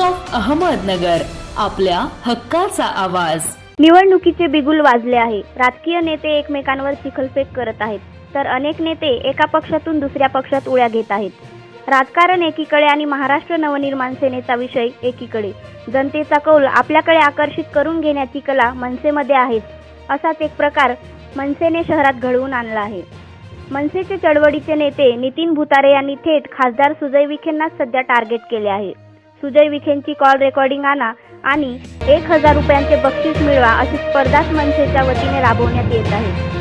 Of Ahmednagar आपल्या हक्काचा आवाज. निवडणुकीचे बिगुल वाजले आहे. राजकीय नेते एकमेकांवर चिखलफेक करत आहेत. तर अनेक नेते एका पक्षातून दुसऱ्या पक्षात उड्या घेत आहेत. राजकारण एकीकडे आणि महाराष्ट्र नवनिर्माण सेनेचा विषय एकीकडे. जनतेचा कौल आपल्याकडे आकर्षित करून घेण्याची कला मनसेमध्ये आहेच. असाच एक प्रकार मनसेने शहरात घडवून आणला आहे. मनसेचे चळवळीचे नेते नितीन भुतारे यांनी थेट खासदार सुजय विखेंनाच सध्या टार्गेट केले आहे. सुजय विखेंची कॉल रेकॉर्डिंग आणा आणि एक हजार रुपयांचे बक्षीस मिळवा अशी स्पर्धाच मनसेच्या वतीने राबवण्यात येत आहे.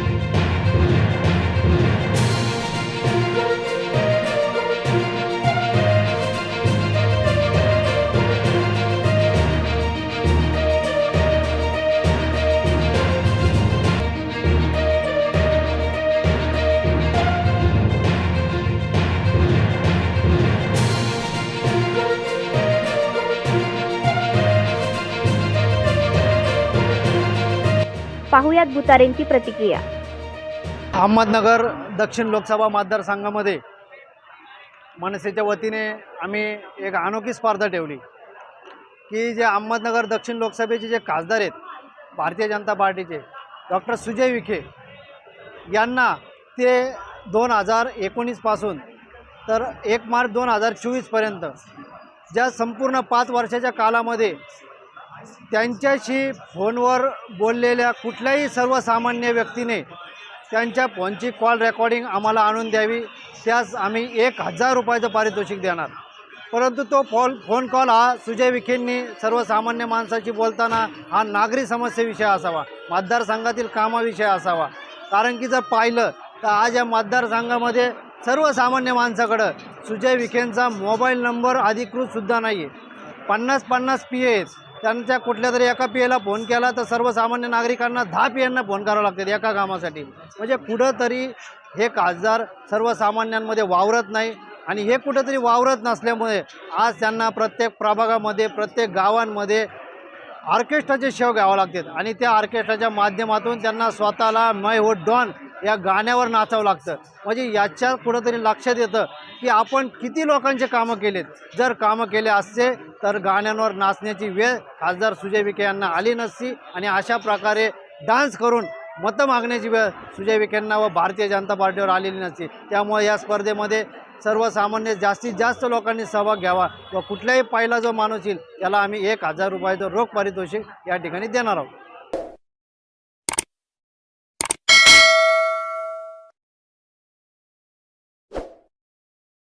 पाहुयात भुतारेंची प्रतिक्रिया. अहमदनगर दक्षिण लोकसभा मतदारसंघामध्ये मनसेच्या वतीने आम्ही एक अनोखी स्पर्धा ठेवली. की जे अहमदनगर दक्षिण लोकसभेचे जे खासदार आहेत भारतीय जनता पार्टीचे डॉक्टर सुजय विखे यांना ते दोन हजार एकोणीसपासून तर एक मार्च दोन हजार चोवीसपर्यंत ज्या संपूर्ण पाच वर्षाच्या कालामध्ये त्यांच्याशी फोनवर बोललेल्या कुठल्याही सर्वसामान्य व्यक्तीने त्यांच्या फोनची कॉल रेकॉर्डिंग आम्हाला आणून द्यावी त्यास आम्ही एक हजार रुपयाचं पारितोषिक देणार. परंतु तो फोन फोन कॉल हा सुजय विखेंनी सर्वसामान्य माणसाशी बोलताना हा नागरी समस्येविषय असावा मतदारसंघातील कामाविषय असावा. कारण की जर पाहिलं तर आज या मतदारसंघामध्ये सर्वसामान्य माणसाकडं सुजय विखेंचा मोबाईल नंबर अधिकृतसुद्धा नाही आहे पन्नास पन्नास पी आहेत. त्यांच्या कुठल्या तरी एका पी एला फोन केला तर सर्वसामान्य नागरिकांना दहा पी एंना फोन करावं लागतात एका कामासाठी. म्हणजे कुठंतरी हे खासदार सर्वसामान्यांमध्ये वावरत नाही आणि हे कुठंतरी वावरत नसल्यामुळे आज त्यांना प्रत्येक प्रभागामध्ये प्रत्येक गावांमध्ये ऑर्केस्ट्राचे शेव घ्यावं लागतात. आणि त्या ऑर्केस्ट्राच्या माध्यमातून त्यांना स्वतःला मय हो डॉन या गाण्यावर नाचावं लागतं. म्हणजे याच्या कुठंतरी लक्षात येतं की आपण किती लोकांचे कामं केलेत. जर कामं केले असते तर गाण्यांवर नाचण्याची वेळ खासदार सुजय विखे यांना आली नसती आणि अशा प्रकारे डान्स करून मतं मागण्याची वेळ सुजय विखेंना व भारतीय जनता पार्टीवर आलेली नसती. त्यामुळे या स्पर्धेमध्ये सर्वसामान्य जास्तीत जास्त लोकांनी सहभाग घ्यावा व कुठल्याही पाहिला जो माणूस येईल त्याला आम्ही एक हजार रुपयाचं रोख पारितोषिक या ठिकाणी देणार आहोत.